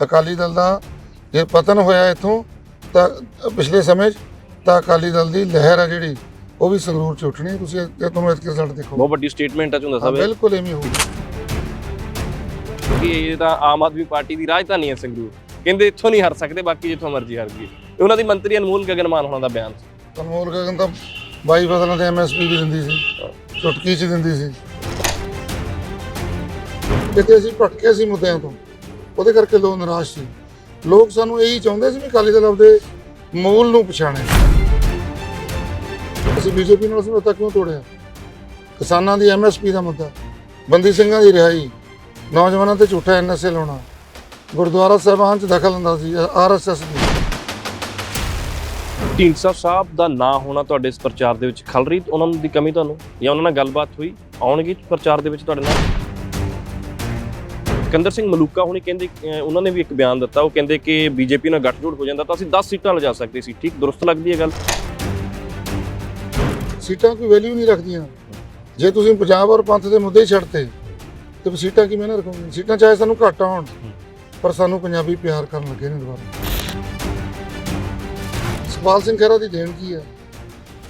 ਅਕਾਲੀ ਦਲ ਦਾ ਜੇ ਪਤਨ ਹੋਇਆ ਇੱਥੋਂ ਤਾਂ ਪਿਛਲੇ ਸਮੇਂ 'ਚ ਤਾਂ ਅਕਾਲੀ ਦਲ ਦੀ ਲਹਿਰ ਆ ਜਿਹੜੀ ਉਹ ਵੀ ਸੰਗਰੂਰ ਚ ਉੱਠਣੀ। ਤੁਸੀਂ ਇਹ ਤੁਹਾਨੂੰ ਇਸ ਰਿਜ਼ਲਟ ਦੇਖੋ। ਬਹੁਤ ਵੱਡੀ ਸਟੇਟਮੈਂਟ ਝੁੰਦਾ ਹਾਂ, ਸਾਹਿਬ। ਬਿਲਕੁਲ ਐਵੇਂ ਹੋਊਗੀ ਕਿ ਇਹ ਤਾਂ ਆਮ ਆਦਮੀ ਪਾਰਟੀ ਦੀ ਰਾਜਧਾਨੀ ਹੈ ਸੰਗਰੂਰ। ਕਹਿੰਦੇ ਇੱਥੋਂ ਨਹੀਂ ਹਰ ਸਕਦੇ ਬਾਕੀ ਜਿੱਥੋਂ ਮਰਜ਼ੀ ਹਰ ਇਹ ਉਹਨਾਂ ਦੀ ਮੰਤਰੀ ਅਨਮੋਲ ਗਗਨਮਾਨ ਹੋਣਾ ਦਾ ਬਿਆਨ ਸੀ। ਅਨਮੋਲ ਗਗਨ ਤਾਂ ਬਾਈ ਫਸਲਾਂ ਤੇ ਐਮਐਸਪੀ ਵੀ ਦਿੰਦੀ ਸੀ ਚੁਟਕੀ ਚ ਦਿੰਦੀ ਸੀ। ਕਿਤੇ ਅਸੀਂ ਭਟਕੇ ਸੀ ਮੁੱਦਿਆਂ ਤੋਂ। ਉਹਦੇ ਕਰਕੇ ਲੋਕ ਨਿਰਾਸ਼ ਸੀ। ਲੋਕ ਸਾਨੂੰ ਇਹੀ ਚਾਹੁੰਦੇ ਸੀ ਵੀ ਅਕਾਲੀ ਦਲ ਆਪਦੇ ਮੂਲ ਨੂੰ ਪਛਾਣੇ। ਅਸੀਂ ਬੀਜੇਪੀ ਨਾਲ ਸਮਝੌਤਾ ਕਿਉਂ ਤੋੜਿਆ? ਕਿਸਾਨਾਂ ਦੀ ਐਮਐਸਪੀ ਦਾ ਮੁੱਦਾ, ਬੰਦੀ ਸਿੰਘਾਂ ਦੀ ਰਿਹਾਈ, ਨੌਜਵਾਨਾਂ ਤੇ ਝੂਠਾ ਐਨਐਸਏ ਲਾਉਣਾ, ਗੁਰਦੁਆਰਾ ਸਾਹਿਬਾਨ ਚ ਦਖਲ ਅੰਦਾਜ਼ੀ ਆਰਐਸਐਸ ਦੀ। ਢੀਂਡਸਾ ਸਾਹਿਬ ਦਾ ਨਾਂ ਹੋਣਾ ਤੁਹਾਡੇ ਇਸ ਪ੍ਰਚਾਰ ਦੇ ਵਿੱਚ ਖਲ ਰਹੀ? ਉਹਨਾਂ ਦੀ ਕਮੀ ਤੁਹਾਨੂੰ? ਜਾਂ ਉਹਨਾਂ ਨਾਲ ਗੱਲਬਾਤ ਹੋਈ? ਆਉਣਗੇ ਪ੍ਰਚਾਰ ਦੇ ਵਿੱਚ ਤੁਹਾਡੇ ਨਾਲ? ਸਿਕੰਦਰ ਸਿੰਘ ਮਲੂਕਾ ਹੁਣੀ ਕਹਿੰਦੇ ਉਹਨਾਂ ਨੇ ਵੀ ਇੱਕ ਬਿਆਨ ਦਿੱਤਾ। ਉਹ ਕਹਿੰਦੇ ਕਿ ਬੀਜੇਪੀ ਨਾਲ ਗੱਠਜੋੜ ਹੋ ਜਾਂਦਾ ਤਾਂ ਅਸੀਂ 10 ਸੀਟਾਂ ਲਿਜਾ ਸਕਦੇ ਸੀ। ਠੀਕ, ਦਰੁਸਤ ਲੱਗਦੀ ਹੈ ਗੱਲ? ਸੀਟਾਂ ਕੋਈ ਵੈਲਿਊ ਨਹੀਂ ਰੱਖਦੀਆਂ। ਜੇ ਤੁਸੀਂ ਪੰਜਾਬ ਔਰ ਪੰਥ ਦੇ ਮੁੱਦੇ ਛੱਡਤੇ, ਤੇ ਸੀਟਾਂ ਕਿਵੇਂ ਨਾ ਰੱਖੋਗੇ? ਸੀਟਾਂ ਚਾਹੇ ਸਾਨੂੰ ਘੱਟ ਆਉਣ, ਪਰ ਸਾਨੂੰ ਪੰਜਾਬੀ ਪਿਆਰ ਕਰਨ ਲੱਗੇ ਨੇ ਦੁਬਾਰਾ। ਸਪਾਲ ਸਿੰਘ ਖਹਿਰਾ ਦੀ ਦੇਣ ਕੀ ਹੈ?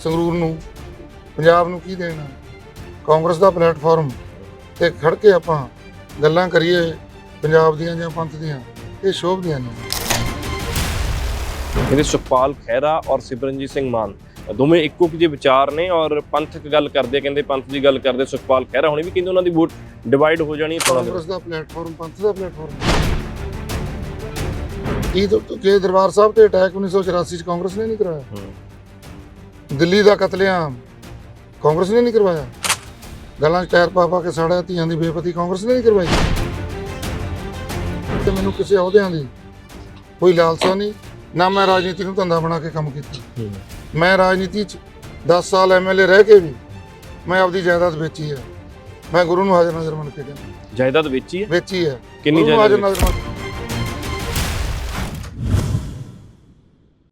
ਸੰਗਰੂਰ ਨੂੰ, ਪੰਜਾਬ ਨੂੰ ਕੀ ਦੇਣਾ? ਕਾਂਗਰਸ ਦਾ ਪਲੇਟਫਾਰਮ ਤੇ ਖੜ ਕੇ ਆਪਾਂ ਗੱਲਾਂ ਕਰੀਏ ਪੰਜਾਬ ਦੀਆਂ ਜਾਂ ਪੰਥ ਦੀਆਂ ਇਹ ਸ਼ੋਭਦੀਆਂ ਨੇ। ਕਹਿੰਦੇ ਸੁਖਪਾਲ ਖਹਿਰਾ ਔਰ ਸਿਮਰਨਜੀਤ ਸਿੰਘ ਮਾਨ। ਦੋਵੇਂ ਇੱਕੋ ਜਿਹੇ ਵਿਚਾਰ ਨੇ ਔਰ ਪੰਥਕ ਗੱਲ ਕਰਦੇ ਕਹਿੰਦੇ ਪੰਥ ਦੀ ਗੱਲ ਕਰਦੇ ਸੁਖਪਾਲ ਖਹਿਰਾ ਹੁਣੀ ਵੀ ਕਹਿੰਦੇ ਉਹਨਾਂ ਦੀ ਵੋਟ ਡਿਵਾਈਡ ਹੋ ਜਾਣੀ ਹੈ ਕਾਂਗਰਸ ਦਾ ਪਲੇਟਫਾਰਮ ਪੰਥ ਦਾ ਪਲੇਟਫਾਰਮ। ਕੀ ਤੋਂ ਕਿ ਦਰਬਾਰ ਸਾਹਿਬ ਤੇ ਅਟੈਕ 1984 ਚ ਕਾਂਗਰਸ ਨੇ ਨਹੀਂ ਕਰਵਾਇਆ ਦਿੱਲੀ ਦਾ ਕਤਲੇਆਮ ਕਾਂਗਰਸ ਨੇ ਨਹੀਂ ਕਰਵਾਇਆ? ਗੱਲਾਂ 'ਚ ਟਾਇਰ ਪਾ ਪਾ ਕੇ ਸਾੜਿਆ ਧੀਆਂ ਦੀ ਬੇਪਤੀ ਕਾਂਗਰਸ ਨੇ ਨਹੀਂ ਕਰਵਾਈ। ਤੇ ਮੈਨੂੰ ਕਿਸੇ ਅਹੁਦਿਆਂ ਦੀ ਕੋਈ ਲਾਲਸਾ ਨਹੀਂ ਨਾ ਮੈਂ ਰਾਜਨੀਤੀ ਨੂੰ ਧੰਦਾ ਬਣਾ ਕੇ ਕੰਮ ਕੀਤਾ। ਮੈਂ ਰਾਜਨੀਤੀ 'ਚ 10 ਸਾਲ ਐਮਐਲਏ ਰਹਿ ਕੇ ਵੀ ਮੈਂ ਆਪਦੀ ਜਾਇਦਾਦ ਵੇਚੀ ਹੈ ਮੈਂ ਗੁਰੂ ਨੂੰ ਹਾਜ਼ਰ ਨਾਜ਼ਰ ਮੰਨ ਕੇ ਕਹਿੰਦਾ। ਜਾਇਦਾਦ ਵੇਚੀ ਹੈ ਵੇਚੀ ਹੈ ਕਿੰਨੀ ਜਾਇਦਾਦ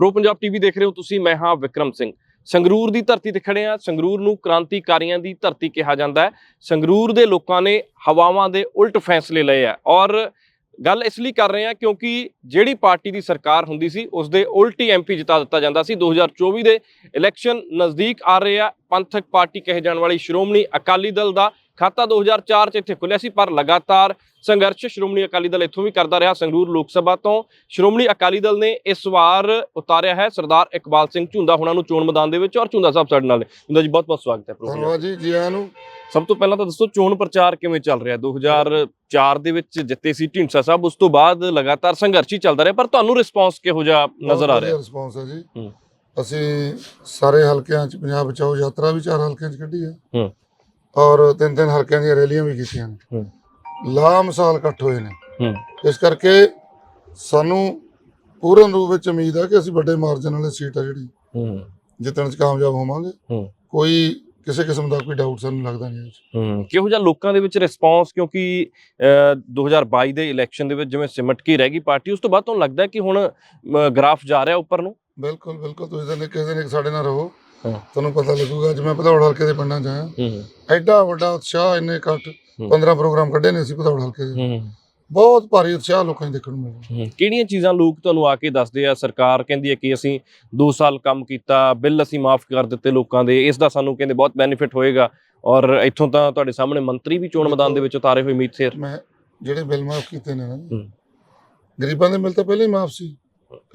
ਪ੍ਰੋ ਪੰਜਾਬ ਟੀਵੀ ਦੇਖ ਰਹੇ ਹੋ ਤੁਸੀਂ ਮੈਂ ਹਾਂ ਵਿਕਰਮ ਸਿੰਘ। ਸੰਗਰੂਰ ਦੀ ਧਰਤੀ ਤੇ ਖੜੇ ਆ ਸੰਗਰੂਰ ਨੂੰ ਕ੍ਰਾਂਤੀਕਾਰੀਆਂ ਦੀ ਧਰਤੀ ਕਿਹਾ ਜਾਂਦਾ ਹੈ। ਸੰਗਰੂਰ ਦੇ ਲੋਕਾਂ ਨੇ ਹਵਾਵਾਂ ਦੇ ਉਲਟ ਫੈਸਲੇ ਲਏ ਆ ਔਰ ਗੱਲ ਇਸ ਲਈ ਕਰ ਰਹੇ ਆ ਕਿਉਂਕਿ ਜਿਹੜੀ ਪਾਰਟੀ ਦੀ ਸਰਕਾਰ ਹੁੰਦੀ ਸੀ, ਉਸ ਦੇ ਉਲਟੀ ਐਮਪੀ ਜਿਤਾ ਦਿੱਤਾ ਜਾਂਦਾ ਸੀ। 2024 ਦੇ ਇਲੈਕਸ਼ਨ ਨਜ਼ਦੀਕ ਆ ਰਹੇ ਆ। ਪੰਥਕ ਪਾਰਟੀ ਕਹੇ ਜਾਣ ਵਾਲੀ ਸ਼੍ਰੋਮਣੀ ਅਕਾਲੀ ਦਲ ਦਾ ਖਾਤਾ 2004 ਚ ਇੱਥੇ ਖੁੱਲਿਆ ਸੀ ਪਰ ਲਗਾਤਾਰ ਸੰਘਰਸ਼ ਸ਼੍ਰੋਮਣੀ ਅਕਾਲੀ ਦਲ ਇੱਥੋਂ ਵੀ ਕਰਦਾ ਰਿਹਾ ਸੰਗਰੂਰ ਲੋਕ ਸਭਾ ਤੋਂ। ਸ਼੍ਰੋਮਣੀ ਅਕਾਲੀ ਦਲ ਨੇ ਇਸ ਵਾਰ ਉਤਾਰਿਆ ਹੈ ਸਰਦਾਰ ਇਕਬਾਲ ਸਿੰਘ ਝੁੰਦਾ ਹੁਣਾਂ ਨੂੰ ਚੋਣ ਮੈਦਾਨ ਦੇ ਵਿੱਚ ਔਰ ਝੁੰਦਾ ਸਾਹਿਬ ਸਾਡੇ ਨਾਲ ਨੇ। ਝੁੰਦਾ ਜੀ ਬਹੁਤ ਬਹੁਤ ਸਵਾਗਤ ਹੈ ਪ੍ਰੋਗਰਾਮ ਧੰਨਵਾਦ ਜੀ ਜੀ ਆਇਆਂ ਨੂੰ। ਸਭ ਤੋਂ ਪਹਿਲਾਂ ਤਾਂ ਦੱਸੋ ਚੋਣ ਪ੍ਰਚਾਰ ਕਿਵੇਂ ਚੱਲ ਰਿਹਾ? 2004 ਦੇ ਵਿੱਚ ਜਿੱਤੇ ਸੀ ਢੀਂਡਸਾ ਸਾਹਿਬ ਉਸ ਤੋਂ ਬਾਅਦ ਲਗਾਤਾਰ ਸੰਘਰਸ਼ ਹੀ ਚੱਲਦਾ ਰਿਹਾ ਪਰ ਤੁਹਾਨੂੰ ਰਿਸਪੌਂਸ ਕਿਹੋ ਜਿਹਾ ਨਜ਼ਰ ਆ ਰਿਹਾ? ਰਿਸਪੌਂਸ ਹੈ ਜੀ। ਅਸੀਂ ਸਾਰੇ ਹਲਕਿਆਂ 'ਚ ਪੰਜਾਬ ਬਚਾਓ ਯਾਤਰਾ ਵੀ ਚਾਰ ਹਲਕਿਆਂ 'ਚ ਕੱਢੀ ਹੈ। ਹੂੰ। ਔਰ ਤਿੰਨ ਤਿੰਨ ਹਲਕਿਆਂ ਦੀਆਂ ਰੈਲੀਆਂ ਵੀ ਕੀਤੀਆਂ ਨੇ। ਲਾ ਮਿਸਾਲ ਇਕੱਠ ਹੋਏ ਨੇ ਇਸ ਕਰਕੇ ਸਾਨੂੰ ਪੂਰਨ ਰੂਪ ਵਿੱਚ ਉਮੀਦ ਹੈ ਕਿ ਅਸੀਂ ਵੱਡੇ ਮਾਰਜਨ ਇਹ ਸੀਟ ਆ ਜਿਹੜੀ ਜਿੱਤਣ 'ਚ ਕਾਮਯਾਬ ਹੋਵਾਂਗੇ। ਕੋਈ ਕਿਸੇ ਕਿਸਮ ਦਾ ਕੋਈ ਡਾਊਟ ਸਾਨੂੰ ਲੱਗਦਾ ਨਹੀਂ। ਹੂੰ ਕਿਹੋ ਜਿਹਾ ਲੋਕਾਂ ਦੇ ਵਿੱਚ ਰਿਸਪੌਂਸ ਕਿਉਂਕਿ ਅਹ, 2022 ਦੇ ਇਲੈਕਸ਼ਨ ਦੇ ਵਿੱਚ ਜਿਵੇਂ ਸਿਮਟ ਕੇ ਰਹਿ ਗਈ ਪਾਰਟੀ ਉਸ ਤੋਂ ਬਾਅਦ ਤੁਹਾਨੂੰ ਲੱਗਦਾ ਕਿ ਹੁਣ ਗ੍ਰਾਫ ਜਾ ਰਿਹਾ ਉੱਪਰ ਨੂੰ ਬਿਲਕੁਲ ਬਿਲਕੁਲ ਤੁਸੀਂ ਤਾਂ ਕਿਸੇ ਦਿਨ ਸਾਡੇ ਨਾਲ ਰਹੋ। ਤੁਹਾਨੂੰ ਪਤਾ ਲੱਗੂਗਾ ਅੱਜ ਮੈਂ ਭਦੌੜ ਹਲਕੇ ਦੇ ਪਿੰਡਾਂ 'ਚ ਆਇਆ। ਹੂੰ ਐਡਾ ਵੱਡਾ ਉਤਸ਼ਾਹ ਇੰਨੇ ਹੂੰ। 15 ਪ੍ਰੋਗਰਾਮ ਕੱਢੇ ਨੇ ਅਸੀਂ ਭਦੌੜ ਹਲਕੇ ਦੇ। ਬਹੁਤ ਭਾਰੀ ਉਤਸ਼ਾਹ ਲੋਕਾਂ 'ਚ ਦੇਖਣ ਨੂੰ ਮਿਲਿਆ। ਕਿਹੜੀਆਂ ਚੀਜ਼ਾਂ ਲੋਕ ਤੁਹਾਨੂੰ ਆ ਕੇ ਦੱਸਦੇ ਆ? ਸਰਕਾਰ ਕਹਿੰਦੀ ਹੈ ਕਿ ਅਸੀਂ 2 ਸਾਲ ਕੰਮ ਕੀਤਾ ਬਿੱਲ ਅਸੀਂ ਮਾਫ ਕਰ ਦਿੱਤੇ ਲੋਕਾਂ ਦੇ ਇਸ ਦਾ ਸਾਨੂੰ ਕਹਿੰਦੇ ਬਹੁਤ ਬੈਨੀਫਿਟ ਹੋਏਗਾ। ਔਰ ਇੱਥੋਂ ਤਾਂ ਤੁਹਾਡੇ ਸਾਹਮਣੇ ਮੰਤਰੀ ਵੀ ਚੋਣ ਮੈਦਾਨ ਦੇ ਵਿੱਚ ਉਤਾਰੇ ਹੋਏ ਮੀਤ ਸੇਰ। ਮੈਂ ਜਿਹੜੇ ਬਿੱਲ ਮਾਫ ਕੀਤੇ ਨੇ ਨਾ। ਗਰੀਬਾਂ ਦੇ ਬਿੱਲ ਤਾਂ ਪਹਿਲਾਂ ਹੀ ਮਾਫ ਸੀ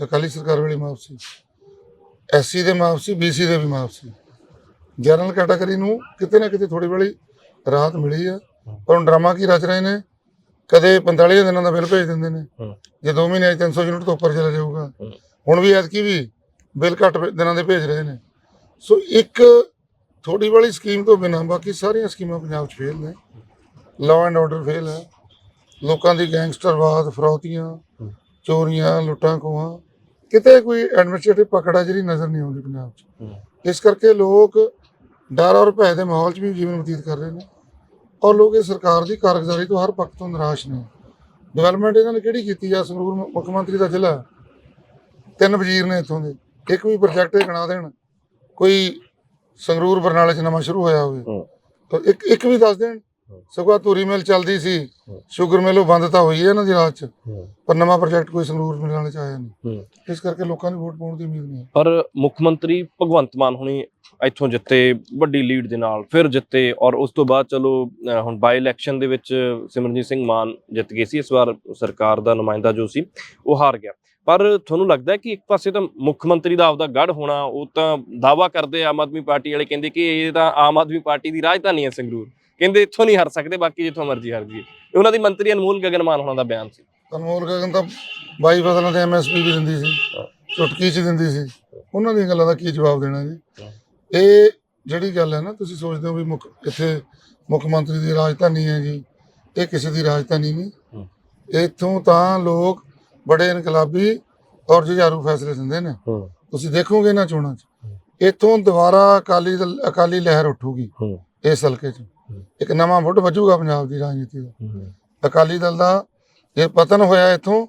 ਅਕਾਲੀ ਸਰਕਾਰ ਵੇਲੇ ਮਾਫ ਸੀ। ਐਸਸੀ ਦੇ ਮਾਫ ਸੀ ਬੀਸੀ ਦੇ ਵੀ ਮਾਫ ਸੀ ਜਨਰਲ ਕੈਟਾਗਰੀ ਨੂੰ ਕਿਤੇ ਨਾ ਕਿਤੇ ਥੋੜੀ ਬੜੀ ਰਾਹਤ ਮਿਲੀ ਆ। ਪਰ ਹੁਣ ਡਰਾਮਾ ਕੀ ਰਚ ਰਹੇ ਨੇ? ਕਦੇ 45 ਦਿਨਾਂ ਦਾ ਬਿੱਲ ਭੇਜ ਦਿੰਦੇ ਨੇ। ਜੇ 2 ਮਹੀਨੇ 'ਚ 300 ਯੂਨਿਟ ਤੋਂ ਉੱਪਰ ਚਲਾ ਜਾਊਗਾ। ਹੁਣ ਵੀ ਐਤਕੀ ਵੀ ਬਿੱਲ ਘੱਟ ਦਿਨਾਂ ਦੇ ਭੇਜ ਰਹੇ ਨੇ। ਸੋ ਇੱਕ ਥੋੜੀ ਵਾਲੀ ਸਕੀਮ ਤੋਂ ਬਿਨਾਂ ਬਾਕੀ ਸਾਰੀਆਂ ਸਕੀਮਾਂ ਪੰਜਾਬ 'ਚ ਫੇਲ ਨੇ। ਲਾਅ ਐਂਡ ਆਰਡਰ ਫੇਲ ਹੈ। ਲੋਕਾਂ ਦੀ ਗੈਂਗਸਟਰਵਾਦ ਫਰੌਤੀਆਂ। ਚੋਰੀਆਂ ਲੁੱਟਾਂ ਖੋਹਾਂ ਕਿਤੇ ਕੋਈ ਐਡਮਿਨਿਸਟ੍ਰੇਟਿਵ ਪਕੜਾ ਜਿਹੜੀ ਨਜ਼ਰ ਨਹੀਂ ਆਉਂਦੀ ਪੰਜਾਬ 'ਚ। ਇਸ ਕਰਕੇ ਲੋਕ ਡਰ ਔਰ ਭੈ ਦੇ ਮਾਹੌਲ 'ਚ ਵੀ ਜੀਵਨ ਬਤੀਤ ਕਰ ਰਹੇ ਨੇ ਔਰ ਲੋਕ ਇਹ ਸਰਕਾਰ ਦੀ ਕਾਰਗੁਜ਼ਾਰੀ ਤੋਂ ਹਰ ਪੱਖ ਤੋਂ ਨਿਰਾਸ਼ ਨੇ ਡਿਵੈਲਪਮੈਂਟ ਇਹਨਾਂ ਨੇ ਕਿਹੜੀ ਕੀਤੀ ਆ ਸੰਗਰੂਰ ਮੁੱਖ ਮੰਤਰੀ ਦਾ ਜ਼ਿਲ੍ਹਾ। ਤਿੰਨ ਵਜ਼ੀਰ ਨੇ ਇੱਥੋਂ ਦੇ ਇੱਕ ਵੀ ਪ੍ਰੋਜੈਕਟ ਗਣਾ ਦੇਣ ਕੋਈ ਸੰਗਰੂਰ ਬਰਨਾਲੇ 'ਚ ਨਵਾਂ ਸ਼ੁਰੂ ਹੋਇਆ ਹੋਵੇ। ਤਾਂ ਇੱਕ ਇੱਕ ਵੀ ਦੱਸ ਦੇਣ ਸਗੋਂ ਆਹ ਧੂਰੀ ਮਿਲ ਚੱਲਦੀ ਸੀ। ਸ਼ੂਗਰ ਮਿਲ ਉਹ ਬੰਦ ਤਾਂ ਹੋਈ ਹੈ ਇਹਨਾਂ ਦੀ ਰਾਤ ਚ। ਪਰ ਨਵਾਂ ਪ੍ਰੋਜੈਕਟ ਕੋਈ ਸੰਗਰੂਰ ਮਿਲ ਵਾਲੇ ਚ ਆਇਆ ਨਹੀਂ। ਹੂੰ। ਇਸ ਕਰਕੇ ਲੋਕਾਂ ਦੀ ਵੋਟ ਪਾਉਣ ਦੀ ਉਮੀਦ ਨਹੀਂ ਹੈ। ਪਰ ਮੁੱਖ ਮੰਤਰੀ ਭਗਵੰਤ ਮਾਨ ਹੁਣੀ ਇੱਥੋਂ ਜਿੱਤੇ ਵੱਡੀ ਲੀਡ ਦੇ ਨਾਲ ਫਿਰ ਜਿੱਤੇ ਔਰ ਉਸ ਤੋਂ ਬਾਅਦ ਚਲੋ ਅਹ ਹੁਣ ਬਾਈ ਇਲੈਕਸ਼ਨ ਦੇ ਵਿੱਚ ਸਿਮਰਨਜੀਤ ਸਿੰਘ ਮਾਨ ਜਿੱਤ ਗਏ ਸੀ। ਇਸ ਵਾਰ ਸਰਕਾਰ ਦਾ ਨੁਮਾਇੰਦਾ ਜੋ ਸੀ ਉਹ ਹਾਰ ਗਿਆ। ਪਰ ਤੁਹਾਨੂੰ ਲੱਗਦਾ ਹੈ ਕਿ ਇੱਕ ਪਾਸੇ ਤਾਂ ਮੁੱਖ ਮੰਤਰੀ ਦਾ ਆਪਦਾ ਗੜ ਹੋਣਾ ਉਹ ਤਾਂ ਦਾਵਾ ਕਰਦੇ ਆ ਆਮ ਆਦਮੀ ਪਾਰਟੀ ਵਾਲੇ ਕਹਿੰਦੇ ਕਿ ਇਹ ਤਾਂ ਆਮ ਆਦਮੀ ਪਾਰਟੀ ਦੀ ਰਾਜਧਾਨੀ ਹੈ ਸੰਗਰੂਰ। ਕਹਿੰਦੇ ਇੱਥੋਂ ਨਹੀਂ ਹਾਰ ਸਕਦੇ ਬਾਕੀ ਜਿੱਥੋਂ ਮਰਜ਼ੀ ਹਾਰ ਜੀ ਉਹਨਾਂ ਦੀ ਮੰਤਰੀ ਅਨਮੋਲ ਗਗਨ ਮਾਨ ਹੋਣਾ ਦਾ ਬਿਆਨ ਸੀ। ਅਨਮੋਲ ਗਗਨ ਤਾਂ ਬਾਈ ਫਸਲਾਂ ਤੇ ਐਮਐਸਪੀ ਵੀ ਦਿੰਦੀ ਸੀ। ਚੁਟਕੀ ਚ ਦਿੰਦੀ ਸੀ। ਉਹਨਾਂ ਦੀਆਂ ਗੱਲਾਂ ਦਾ ਕੀ ਜਵਾਬ ਦੇਣਾ ਜੀ। ਇਹ ਜਿਹੜੀ ਗੱਲ ਹੈ ਨਾ ਤੁਸੀਂ ਸੋਚਦੇ ਹੋ ਵੀ ਮੁੱਖ ਇੱਥੇ ਮੁੱਖ ਮੰਤਰੀ ਦੀ ਰਾਜਧਾਨੀ ਹੈ ਜੀ ਇਹ ਕਿਸੇ ਦੀ ਰਾਜਧਾਨੀ ਨਹੀਂ। ਇੱਥੋਂ ਤਾਂ ਲੋਕ ਬੜੇ ਇਨਕਲਾਬੀ ਔਰ ਜੁਝਾਰੂ ਫੈਸਲੇ ਦਿੰਦੇ ਨੇ। ਤੁਸੀਂ ਦੇਖੋਗੇ ਇਹਨਾਂ ਚੋਣਾਂ 'ਚ ਇੱਥੋਂ ਦੁਬਾਰਾ ਅਕਾਲੀ ਅਕਾਲੀ ਲਹਿਰ ਉੱਠੂਗੀ ਇਸ ਹਲਕੇ 'ਚ। ਇੱਕ ਨਵਾਂ ਮੁੱਢ ਵੱਜੂਗਾ ਪੰਜਾਬ ਦੀ ਰਾਜਨੀਤੀ ਦਾ। ਅਕਾਲੀ ਦਲ ਦਾ ਜੇ ਪਤਨ ਹੋਇਆ ਇੱਥੋਂ